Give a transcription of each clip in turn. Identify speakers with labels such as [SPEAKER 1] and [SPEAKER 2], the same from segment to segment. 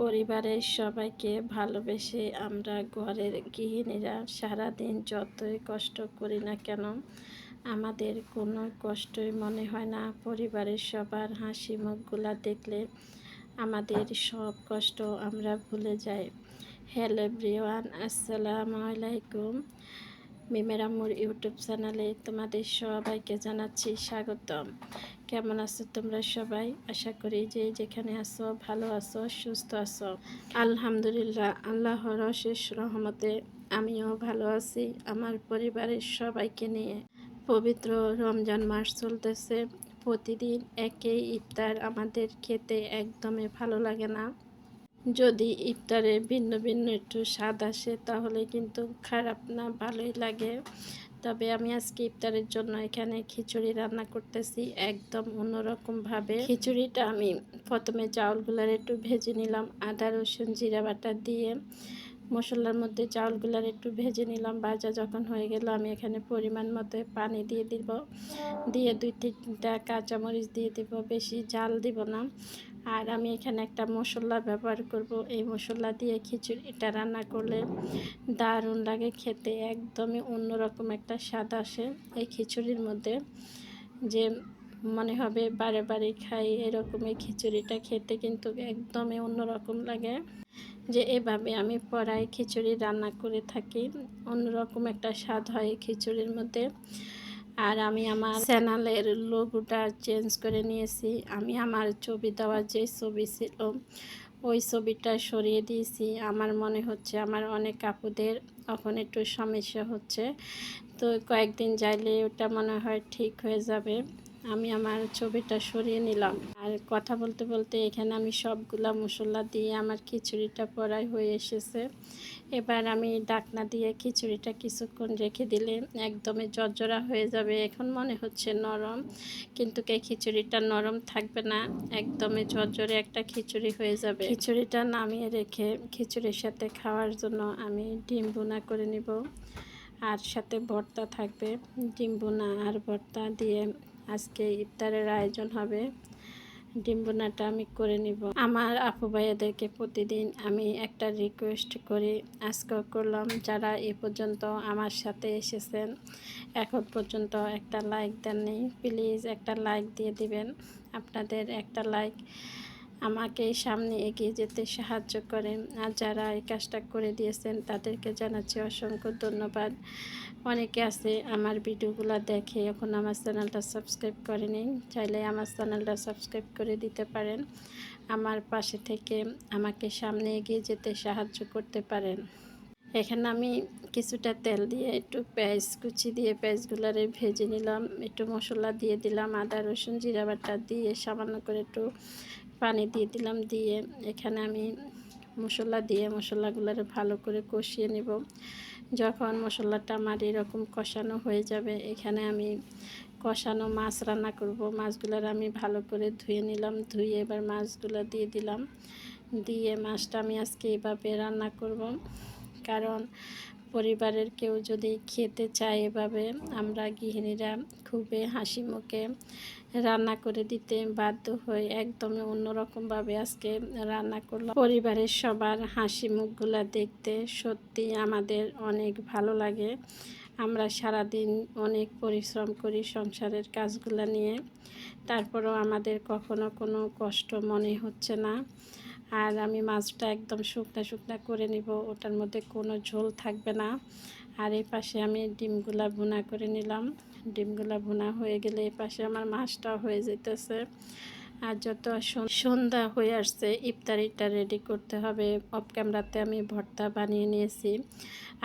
[SPEAKER 1] পরিবারের সবাইকে ভালোবেসে আমরা ঘরের গৃহিণীরা সারাদিন যতই কষ্ট করি না কেন, আমাদের কোনো কষ্টই মনে হয় না। পরিবারের সবার হাসি মুখগুলা দেখলে আমাদের সব কষ্ট আমরা ভুলে যাই। হ্যালো এভরিওয়ান, আসসালামু আলাইকুম। মিমেরামুর ইউটিউব চ্যানেলে তোমাদের সবাইকে জানাচ্ছি স্বাগতম। কেমন আছো তোমরা সবাই? আশা করি যে যেখানে আছো, ভালো আছো, সুস্থ আছো। আলহামদুলিল্লাহ, আল্লাহর অশেষ রহমতে আমিও ভালো আছি। আমার পরিবারের সবাইকে নিয়ে পবিত্র রমজান মাস চলতেছে। প্রতিদিন একই ইফতার আমাদের খেতে একদমই ভালো লাগে না। যদি ইফতারে ভিন্ন ভিন্ন একটু স্বাদ আসে, তাহলে কিন্তু খারাপ না, ভালোই লাগে। তবে আমি আজকে ইফতারের জন্য এখানে খিচুড়ি রান্না করতেছি একদম অন্যরকমভাবে খিচুড়িটা আমি প্রথমে চাউলগুলার একটু ভেজে নিলাম, আদা, রসুন, জিরা বাটা দিয়ে। মশলার মধ্যে চাউলগুলার একটু ভেজে নিলাম, ভাজা যখন হয়ে গেল আমি এখানে পরিমাণ মতো পানি দিয়ে দিব। দিয়ে দুই তিনটা কাঁচামরিচ দিয়ে দিব, বেশি জাল দিব না। আর আমি এখানে একটা মশলা ব্যবহার করব। এই মশলা দিয়ে খিচুড়িটা রান্না করলে দারুণ লাগে খেতে, একদমই অন্যরকম একটা স্বাদ আসে। এই খিচুড়ির মধ্যে যে মনে হবে বারে বারে খাই এরকম এই খিচুড়িটা খেতে কিন্তু একদমই অন্যরকম লাগে। যে এভাবে আমি পড়াই খিচুড়ি রান্না করে থাকি, অন্যরকম একটা স্বাদ হয় খিচুড়ির মধ্যে। আর আমি আমার চ্যানেলের লোগোটা চেঞ্জ করে নিয়েছি। আমি আমার ছবি দেওয়ার যে ছবি ছিল, ওই ছবিটা সরিয়ে দিয়েছি। আমার মনে হচ্ছে আমার অনেক কাপুদের এখন একটু সমস্যা হচ্ছে। তো কয়েকদিন যাইলে ওটা মনে হয় ঠিক হয়ে যাবে। আমি আমার ছবিটা সরিয়ে নিলাম। আর কথা বলতে বলতে এখানে আমি সবগুলা মশলা দিয়ে আমার খিচুড়িটা পড়াই হয়ে এসেছে। এবার আমি ডাকনা দিয়ে খিচুড়িটা কিছুক্ষণ রেখে দিলে একদমই জর্জরা হয়ে যাবে। এখন মনে হচ্ছে নরম, কিন্তু এই খিচুড়িটা নরম থাকবে না, একদমই জর্জরে একটা খিচুড়ি হয়ে যাবে। খিচুড়িটা নামিয়ে রেখে খিচুড়ির সাথে খাওয়ার জন্য আমি ডিম বোনা করে নিব। আর সাথে ভর্তা থাকবে। ডিম বোনা আর ভর্তা দিয়ে আজকে ইফতারের আয়োজন হবে। ডিম বোনাটা আমি করে নিব। আমার আপু ভাইয়াদেরকে প্রতিদিন আমি একটা রিকোয়েস্ট করি। আজকে করলাম, যারা এ পর্যন্ত আমার সাথে এসেছেন, এখন পর্যন্ত একটা লাইক দেননি প্লিজ একটা লাইক দিয়ে দিবেন। আপনাদের একটা লাইক আমাকে সামনে এগিয়ে যেতে সাহায্য করেন আর যারা এই কাজটা করে দিয়েছেন তাদেরকে জানাচ্ছি অসংখ্য ধন্যবাদ। অনেকে আছে আমার ভিডিওগুলো দেখে এখন আমার চ্যানেলটা সাবস্ক্রাইব করেনি, চাইলে আমার চ্যানেলটা সাবস্ক্রাইব করে দিতে পারেন। আমার পাশে থেকে আমাকে সামনে এগিয়ে যেতে সাহায্য করতে পারেন। এখানে আমি কিছুটা তেল দিয়ে একটু পেঁয়াজ কুচি দিয়ে পেঁয়াজগুলারে ভেজে নিলাম, একটু মশলা দিয়ে দিলাম, আদা, রসুন, জিরা বাটা দিয়ে সামান্য করে একটু পানি দিয়ে দিলাম, দিয়ে এখানে আমি মশলা দিয়ে মশলাগুলোরে ভালো করে কষিয়ে নেব। যখন মশলাটা আমার এরকম কষানো হয়ে যাবে, এখানে আমি কষানো মাছ রান্না করব। মাছগুলোর আমি ভালো করে ধুয়ে নিলাম, ধুয়ে এবার মাছগুলো দিয়ে দিলাম। দিয়ে মাছটা আমি আজকে এইভাবে রান্না করব। কারণ পরিবারের কেউ যদি খেতে চায় এভাবে, আমরা গৃহিণীরা খুবই হাসি মুখে রান্না করে দিতে বাধ্য হয়ে একদমই অন্যরকমভাবে আজকে রান্না করলাম। পরিবারের সবার হাসি মুখগুলা দেখতে সত্যি আমাদের অনেক ভালো লাগে। আমরা সারাদিন অনেক পরিশ্রম করি সংসারের কাজগুলো নিয়ে। তারপরেও আমাদের কখনো কোনো কষ্ট মনে হচ্ছে না। আর আমি মাছটা একদম শুকনা শুকনা করে নিব, ওটার মধ্যে কোনো ঝোল থাকবে না। আর এই পাশে আমি ডিমগুলা ভুনা করে নিলাম। ডিমগুলা ভুনা হয়ে গেলে এই পাশে আমার মাছটা হয়ে যেতেছে আর যত সন্ধ্যা হয়ে আসছে, ইফতারিটা রেডি করতে হবে। অফ ক্যামেরাতে আমি ভর্তা বানিয়ে নিয়েছি।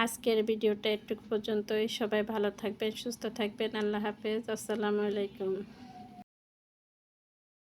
[SPEAKER 1] আজকের ভিডিওটা একটু পর্যন্তই। সবাই ভালো থাকবেন, সুস্থ থাকবেন। আল্লাহ হাফেজ। আসসালামু আলাইকুম।